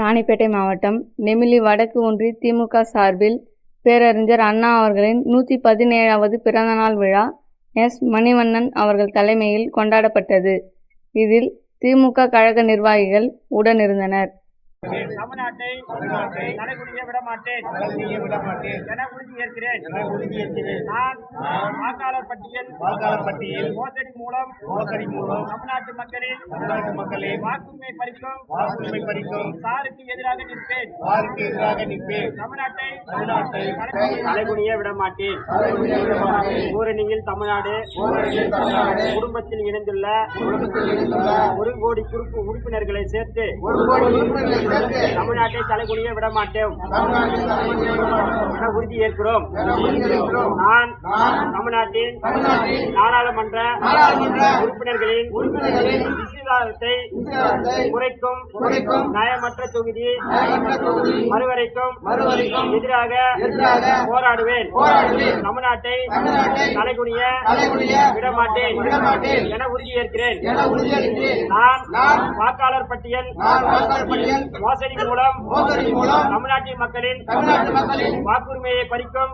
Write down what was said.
ராணிப்பேட்டை மாவட்டம் நெமிலி வடக்கு ஒன்றிய திமுக சார்பில் பேரறிஞர் அண்ணா அவர்களின் நூற்றி பதினேழாவது பிறந்தநாள் விழா எஸ் மணிவண்ணன் அவர்கள் தலைமையில் கொண்டாடப்பட்டது. இதில் திமுக கழக நிர்வாகிகள் உடனிருந்தனர் தமிழ்நாட்டை நடைமுறைய விட மாட்டேன் என உறுதியேற்கிறேன் நான் வாக்காளர் பட்டியல் வாக்காளர் பட்டியல் மோசடி மூலம் மோசடி மூலம் தமிழ்நாட்டு மக்களின் தமிழ்நாட்டு மக்களின் வாக்குரிமை பறிக்கும் வாக்குரிமை பறிக்கும் சாருக்கு எதிராக நிற்பேன். எதிராக நிற்பேன். தமிழ்நாட்டை தமிழ்நாட்டை தலைகுனிய விட மாட்டேன் தலைமுறையை விட மாட்டேன். ஊரணியில் தமிழ்நாடு குடும்பத்தில் இணைந்துள்ள ஒரு கோடி குறுப்பு உறுப்பினர்களை சேர்த்து ஒரு கோடி உறுப்பினர்களை சேர்த்து தமிழ்நாட்டை தலைகுனிய விட மாட்டோம். என உறுதியேற்கிறோம். நான் நான் தமிழ்நாட்டின் நாடாளுமன்ற உறுப்பினர்களின் விகிதாரத்தை குறைக்கும் நியாயமற்ற தொகுதி மறுவரைக்கும் எதிராக போராடுவேன் போராடுவேன். தமிழ்நாட்டை தலைகுனிய விடமாட்டேன். என உறுதியேற்கிறேன். நான் வாக்காளர் பட்டியல் பட்டியல் மோசடி மூலம் மூலம் தமிழ்நாட்டின் மக்களின் வாக்குரிமையை பறிக்கும்